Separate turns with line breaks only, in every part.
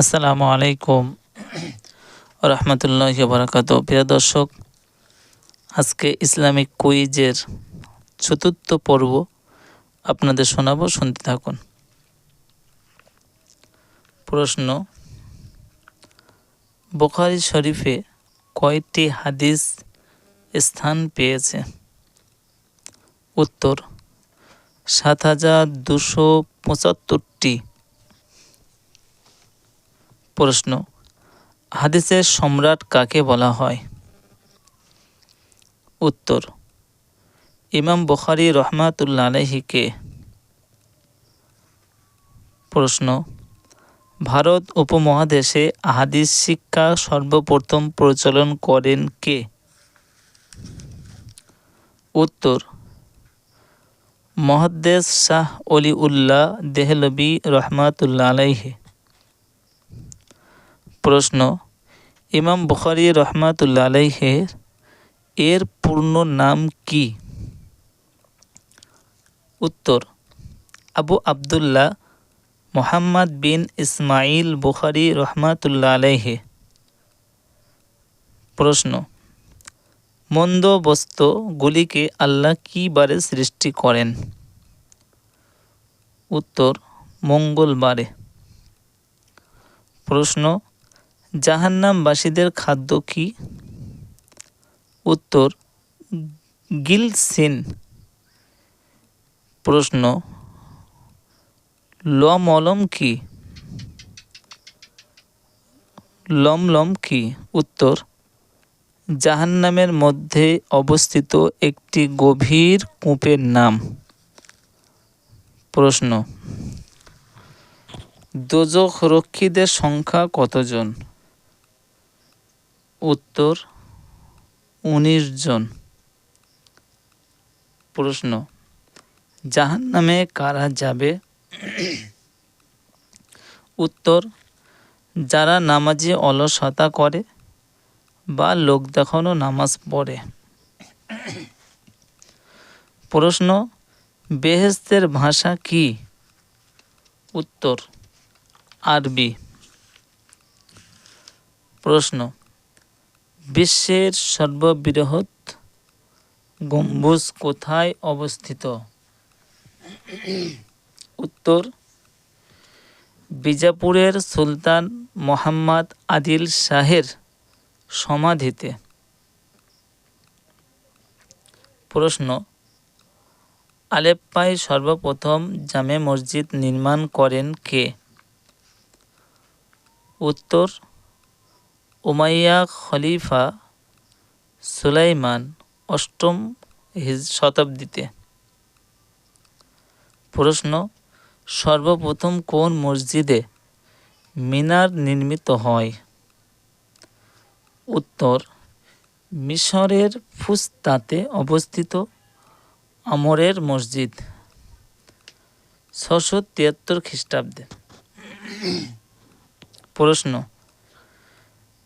আসসালামু আলাইকুম রহমতুল্লাহ বারাকাত প্রিয় দর্শক, আজকে ইসলামিক কুইজের চতুর্থ পর্ব আপনাদের শোনাবো, শুনতে থাকুন। প্রশ্ন, বুখারি শরীফে কয়টি হাদিস স্থান পেয়েছে? উত্তর, সাত হাজার দুশো পঁচাত্তরটি। প্রশ্ন হাদিসের সম্রাট কাকে বলা হয়? উত্তর, ইমাম বুখারি রহমাতুল্লা আলহিকে প্রশ্ন, ভারত উপমহাদেশে হাদিস শিক্ষা সর্বপ্রথম প্রচলন করেন কে? উত্তর মহাদ্দেশ শাহ অলি উল্লাহ দেহলবি রহমাতুল্লা আলাইহে। প্রশ্ন, ইমাম বুখারি রহমাতুল্লা আলাইহের এর পূর্ণ নাম কি? উত্তর, আবু আবদুল্লাহ মোহাম্মদ বিন ইসমাইল বুখারি রহমাতুল্লা আলাইহে। প্রশ্ন, মন্দ বস্তুগুলিকে আল্লাহ কী বারে সৃষ্টি করেন? উত্তর, মঙ্গলবারে। প্রশ্ন জাহান্নামবাসীদের খাদ্য কি? উত্তর, গিলসিন। প্রশ্ন, লমলম কি? লমলম কি? উত্তর, জাহান্নামের মধ্যে অবস্থিত একটি গভীর কূপের নাম। প্রশ্ন, দোজখ রক্ষীদের সংখ্যা কতজন? উত্তর উনিশ জন। প্রশ্ন জাহান নামে কারা যাবে? উত্তর, যারা নামাজে অলসতা করে বা লোক দেখানো নামাজ পড়ে। প্রশ্ন বেহেস্তের ভাষা কি? উত্তর, আরবি। প্রশ্ন বিশ্বের সর্ববৃহৎ গম্বুজ কোথায় অবস্থিত? উত্তর, বিজাপুরের সুলতান মোহাম্মদ আদিল শাহের সমাধিতে। প্রশ্ন, আলেপ্পায় সর্বপ্রথম জামে মসজিদ নির্মাণ করেন কে? উত্তর উমাইয়া খলিফা সুলাইমান অষ্টম শতাব্দীতে। প্রশ্ন, সর্বপ্রথম কোন মসজিদে মিনার নির্মিত হয়? উত্তর, মিশরের ফুস্তাতে অবস্থিত আমরের মসজিদ। ছশো তিয়াত্তর খ্রিস্টাব্দে। প্রশ্ন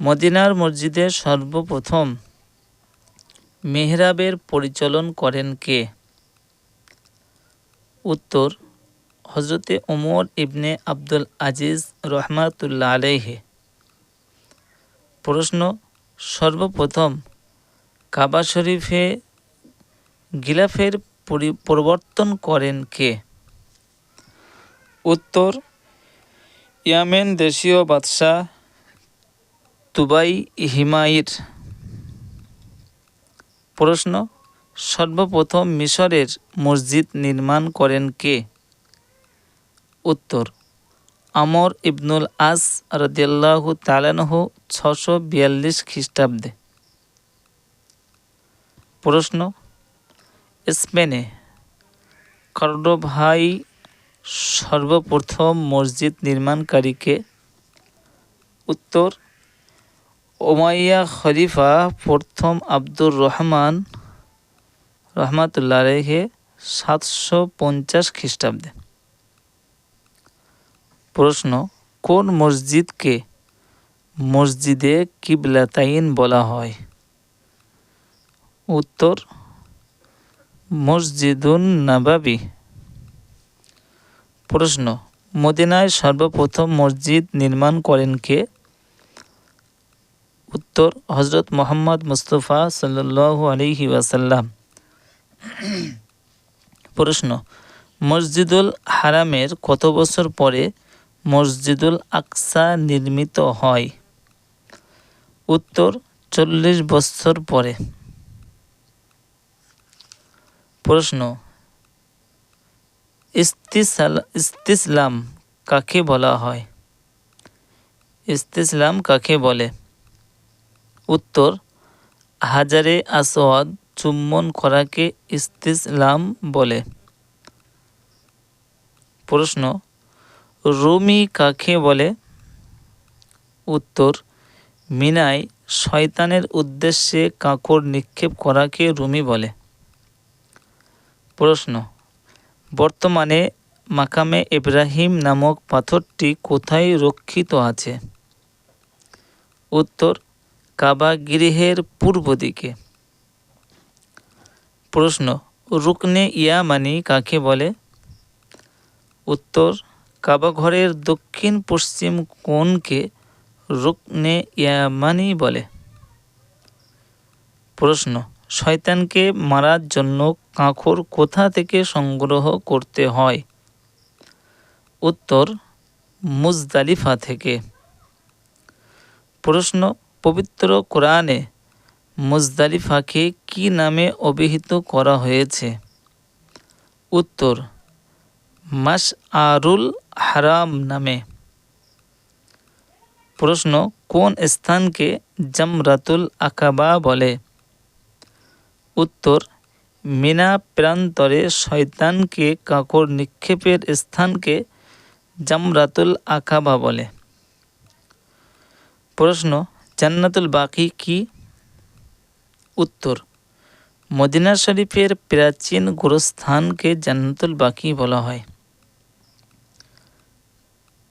মদিনার মসজিদের সর্বপ্রথম মেহরাবের পরিচালন করেন কে? উত্তর হজরতে ওমর ইবনে আব্দুল আজিজ রহমাতুল্লা আলাইহে। প্রশ্ন, সর্বপ্রথম কাবা শরীফে গিলাফের পরিবর্তন করেন কে? উত্তর, ইয়ামেন দেশীয় বাদশাহ তুবাই হিমাইর প্রশ্ন, সর্বপ্রথম মিশরের মসজিদ নির্মাণ করেন কে? উত্তর, আমর ইবনুল আস রদিয়াল্লাহ তালানহ ছশো বিয়াল্লিশ খ্রিস্টাব্দে। প্রশ্ন, স্পেনে ভাই সর্বপ্রথম মসজিদ নির্মাণকারীকে উত্তর ওমাইয়া খলিফা প্রথম আব্দুর রহমান রহমাতুল্লাহ রেখে সাতশো পঞ্চাশ খ্রিস্টাব্দে। প্রশ্ন, কোন মসজিদকে মসজিদে কিবলাতাইন বলা হয়? উত্তর, মসজিদুন নাবাবি। প্রশ্ন, মদিনায় সর্বপ্রথম মসজিদ নির্মাণ করেন কে? উত্তর হজরত মোহাম্মদ মুস্তফা সাল্লু আলিহি ওয়াসাল্লাম। প্রশ্ন, মসজিদুল হারামের কত বছর পরে মসজিদুল আকসা নির্মিত হয়? উত্তর, চল্লিশ বছর পরে। প্রশ্ন, ইস্তিসাল, ইস্তিসলাম কাকে বলা হয়? ইস্তিসলাম কাকে বলে? উত্তর, হাজারে আসওয়াদ চুম্বন করাকে ইস্তিসলাম বলে। প্রশ্ন, রুমি কাকে বলে? উত্তর, মিনায় শয়তানের উদ্দেশ্যে কাঁকড় নিক্ষেপ করাকে রুমি বলে। প্রশ্ন, বর্তমানে মাকামে ইব্রাহিম নামক পাথরটি কোথায় রক্ষিত আছে? উত্তর কাবা গৃহের পূর্ব দিকে। প্রশ্ন, রুকনে ইয়ামানি কাকে বলে? উত্তর কাবা ঘরের দক্ষিণ পশ্চিম কোণকে রুকনে ইয়ামানি বলে। প্রশ্ন, শয়তানকে মারার জন্য কাঁকর কোথা থেকে সংগ্রহ করতে হয়? উত্তর, মুজদালিফা থেকে। প্রশ্ন পবিত্র কোরআনে মুজদালিফাকে কি নামে অভিহিত করা হয়েছে? উত্তর মাস আরুল হারাম নামে। প্রশ্ন, কোন স্থানকে জামরাতুল আকাবা বলে? উত্তর, মিনা প্রান্তরে শয়তানকে কাকর নিক্ষেপের স্থানকে জামরাতুল আকাবা বলে। প্রশ্ন জান্নাতুল বাকি কি? উত্তর, মদিনা শরীফের প্রাচীন গোরস্থানকে জান্নাতুল বাকি বলা হয়।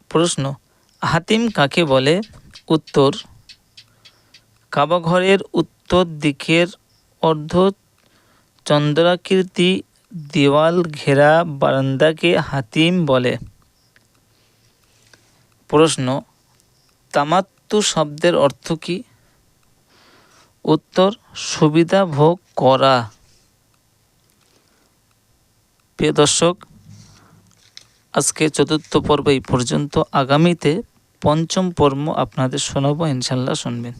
প্রশ্ন, হাতিম কাকে বলে? উত্তর, কাবাঘরের উত্তর দিকের অর্ধ চন্দ্রাকৃতি দেওয়াল ঘেরা বারান্দাকে হাতিম বলে। প্রশ্ন তামাত্তু শব্দের অর্থ কী? উত্তর, সুবিধা ভোগ করা। প্রিয় দর্শক, আজকে চতুর্থ পর্ব এই পর্যন্ত। আগামীতে পঞ্চম পর্ব আপনাদের শোনাবো ইনশাল্লাহ শুনবেন।